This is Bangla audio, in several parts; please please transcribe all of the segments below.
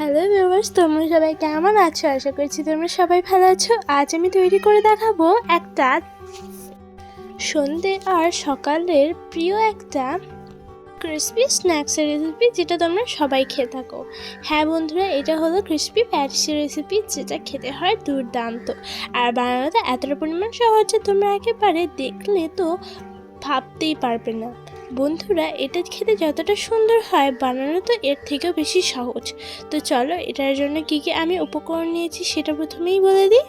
হ্যালো ভিউয়ার্স তোমরা সবাই কেমন আছো? আশা করছি তোমরা সবাই ভালো আছো। আজ আমি তৈরি করে দেখাবো একটা সন্ধে আর সকালের প্রিয় একটা ক্রিসপি স্ন্যাক্সের রেসিপি যেটা তোমরা সবাই খেয়ে থাকো। হ্যাঁ বন্ধুরা, এটা হলো ক্রিসপি প্যাটিসের রেসিপি যেটা খেতে হয় দুর্দান্ত। আর বানানোতে এতটা পরিমাণ সহজ যে তোমরা একেবারে দেখলে তো ভাবতেই পারবে না। বন্ধুরা, এটা খেতে যতটা সুন্দর হয় বানানো তো এর থেকেও বেশি সহজ। তো চলো, এটার জন্য কি কি আমি উপকরণ নিয়েছি সেটা প্রথমেই বলে দিই।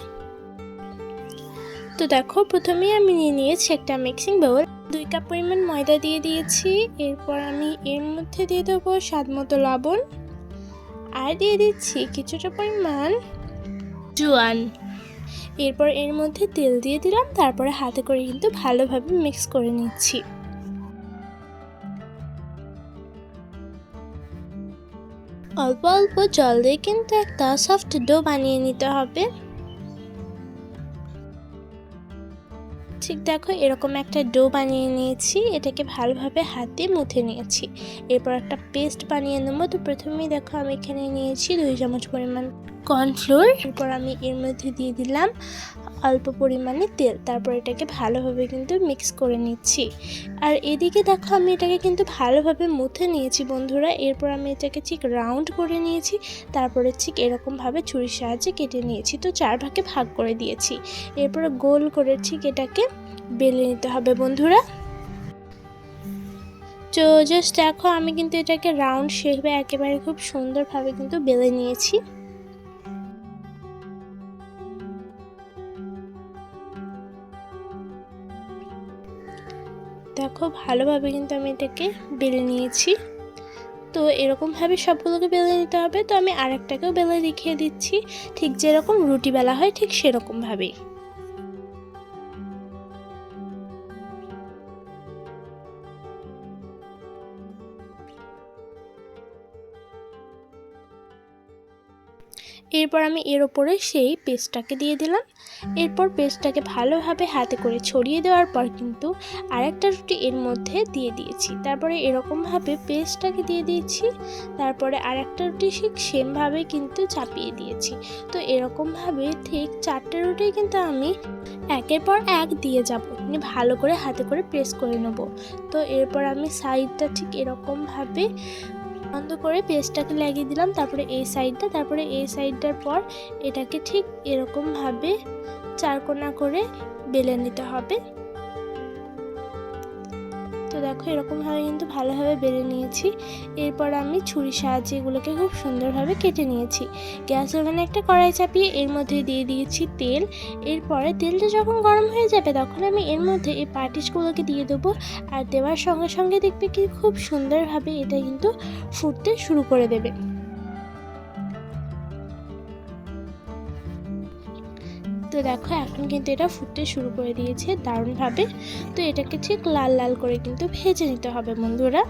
তো দেখো, প্রথমেই আমি নিয়ে নিয়েছি একটা মিক্সিং বাউল দুই কাপ পরিমাণ ময়দা দিয়ে দিয়েছি। এরপর আমি এর মধ্যে দিয়ে দেবো স্বাদ মতো লবণ। আর দিয়ে দিচ্ছি কিছুটা পরিমাণ জোয়ান। এরপর এর মধ্যে তেল দিয়ে দিলাম, তারপরে হাতে করে কিন্তু ভালোভাবে মিক্স করে নিচ্ছি। অল্প অল্প জল দিয়ে কিন্তু একটা সফট ডো বানিয়ে নিতে হবে। ঠিক দেখো, এরকম একটা ডো বানিয়ে নিয়েছি, এটাকে ভালোভাবে হাত দিয়ে মুথে নিয়েছি। এরপর একটা পেস্ট বানিয়ে নেব। তো প্রথমেই দেখো আমি এখানে নিয়েছি দুই চামচ পরিমাণ কর্নফ্লোর এরপর আমি এর মধ্যে দিয়ে দিলাম অল্প পরিমাণে তেল। তারপর এটাকে ভালোভাবে কিন্তু মিক্স করে নিচ্ছি। আর এদিকে দেখো আমি এটাকে কিন্তু ভালোভাবে মুথে নিয়েছি বন্ধুরা। এরপর আমি এটাকে ঠিক রাউন্ড করে নিয়েছি। তারপরে ঠিক এরকমভাবে ছুরির সাহায্যে কেটে নিয়েছি। তো চার ভাগে ভাগ করে দিয়েছি। এরপর গোল করে ঠিক এটাকে বেলে নিতে হবে বন্ধুরা। তো জাস্ট দেখো আমি কিন্তু এটাকে রাউন্ড শেপে একেবারে খুব সুন্দরভাবে কিন্তু বেলে নিয়েছি। দেখো, ভালোভাবে কিন্তু আমি এটাকে বেলে নিয়েছি। তো এরকমভাবে সবগুলোকে বেলে নিতে হবে। তো আমি আরেকটাকেও বেলে দেখিয়ে দিচ্ছি। ঠিক যেরকম রুটি বেলা হয়, ঠিক সেরকমভাবেই। এরপর আমি এর ওপরে সেই পেস্টটাকে দিয়ে দিলাম। এরপর পেস্টটাকে ভালোভাবে হাতে করে ছড়িয়ে দেওয়ার পর কিন্তু আরেকটা রুটি এর মধ্যে দিয়ে দিয়েছি। তারপরে এরকমভাবে পেস্টটাকে দিয়ে দিয়েছি। তারপরে আরেকটা রুটি ঠিক সেমভাবে কিন্তু চাপিয়ে দিয়েছি। তো এরকমভাবে ঠিক চারটে রুটি কিন্তু আমি একের পর এক দিয়ে যাব। মানে ভালো করে হাতে করে প্রেস করে নেব। তো এরপর আমি সাইডটা ঠিক এরকমভাবে বন্ধ করে পেস্টটাকে লাগিয়ে দিলাম, তারপরে এই সাইডটা, তারপরে এই সাইডটার পর এটাকে ঠিক এরকমভাবে চারকোনা করে বেলে নিতে হবে। দেখো এরকমভাবে কিন্তু ভালোভাবে বেড়ে নিয়েছি। এরপর আমি ছুরির সাহায্যে এগুলোকে খুব সুন্দরভাবে কেটে নিয়েছি। গ্যাস ওভেনে একটা কড়াই চাপিয়ে এর মধ্যে দিয়ে দিয়েছি তেল। এরপরে তেলটা যখন গরম হয়ে যাবে তখন আমি এর মধ্যে এই পাটিসগুলোকে দিয়ে দেবো। আর দেওয়ার সঙ্গে সঙ্গে দেখবে কি খুব সুন্দরভাবে এটা কিন্তু ফুটতে শুরু করে দেবে। তো দেখো, এখন কিন্তু এটা ফুটতে শুরু করে দিয়েছে দারুণভাবে। তো এটাকে ঠিক লাল লাল করে কিন্তু ভেজে নিতে হবে বন্ধুরা।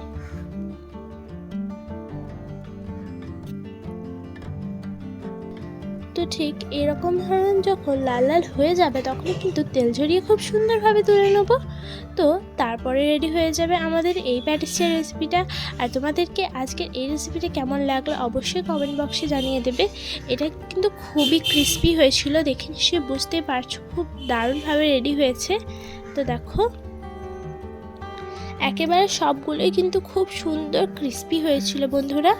তো ঠিক এরকম ধরনের যখন লাল লাল হয়ে যাবে তখন কিন্তু তেল ঝরিয়ে খুব সুন্দরভাবে তুলে নেব। তো তারপরে রেডি হয়ে যাবে আমাদের এই প্যাটিসের রেসিপিটা আর তোমাদেরকে আজকের এই রেসিপিটা কেমন লাগল অবশ্যই কমেন্ট বক্সে জানিয়ে দেবে। এটা কিন্তু খুবই ক্রিস্পি হয়েছিল, দেখে নিশ্চয়ই বুঝতেই পারছ, খুব দারুণভাবে রেডি হয়েছে। তো দেখো, একেবারে সবগুলোই কিন্তু খুব সুন্দর ক্রিস্পি হয়েছিল বন্ধুরা।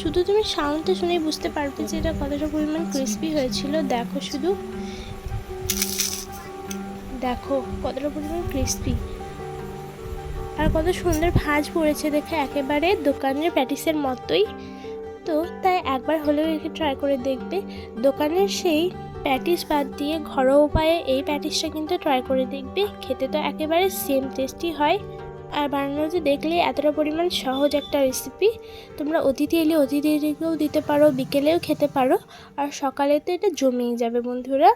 শুধু তুমি সাউন্ডটা শুনেই বুঝতে পারবে যে এটা কতটা পরিমাণ ক্রিস্পি হয়েছিল। দেখো শুধু। দেখো কতটা পরিমাণ ক্রিস্পি আর কত সুন্দর ভাঁজ পড়েছে দেখে একেবারে দোকানের প্যাটিসের মতোই। তো তাই একবার হলেও একে ট্রাই করে দেখবে। দোকানের সেই প্যাটিস বাদ দিয়ে ঘরোয়া উপায়ে এই প্যাটিসটা কিন্তু ট্রাই করে দেখবে। খেতে তো একেবারে সেম টেস্টি হয়। আর বানানো যে দেখলে এতটা পরিমাণ সহজ একটা রেসিপি তোমরা অতিথি এলে অতিথিদেরকেও দিতে পারো, বিকেলেও খেতে পারো, আর সকালে তো এটা জমেই যাবে বন্ধুরা।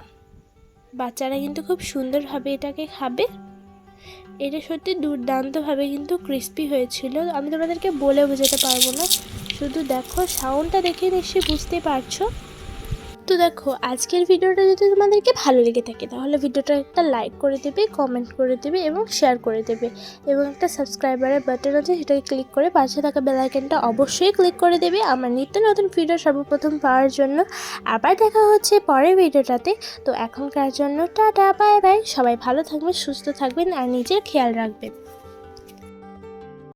বাচ্চারা কিন্তু খুব সুন্দরভাবে এটাকে খাবে। এটা সত্যি দুর্দান্তভাবে কিন্তু ক্রিস্পি হয়েছিল। আমি তোমাদেরকে বলে বোঝাতে পারব না। শুধু দেখো সাউন্ডটা দেখে নিশ্চয়ই বুঝতেই পারছ। তো দেখো, আজকের ভিডিওটা যদি তোমাদেরকে ভালো লেগে থাকে, তাহলে ভিডিওটা একটা লাইক করে দেবে কমেন্ট করে দেবে এবং শেয়ার করে দেবে। এবং একটা সাবস্ক্রাইবারের বাটন আছে, সেটাকে ক্লিক করে পাশে থাকা বেলাইকনটা অবশ্যই ক্লিক করে দেবে। আমার নিত্য নতুন ভিডিও সর্বপ্রথম পাওয়ার জন্য আবার দেখা হচ্ছে পরের ভিডিওটাতে। তো এখনকার জন্য টাটা বাই বাই সবাই ভালো থাকবেন, সুস্থ থাকবেন, আর নিজের খেয়াল রাখবেন।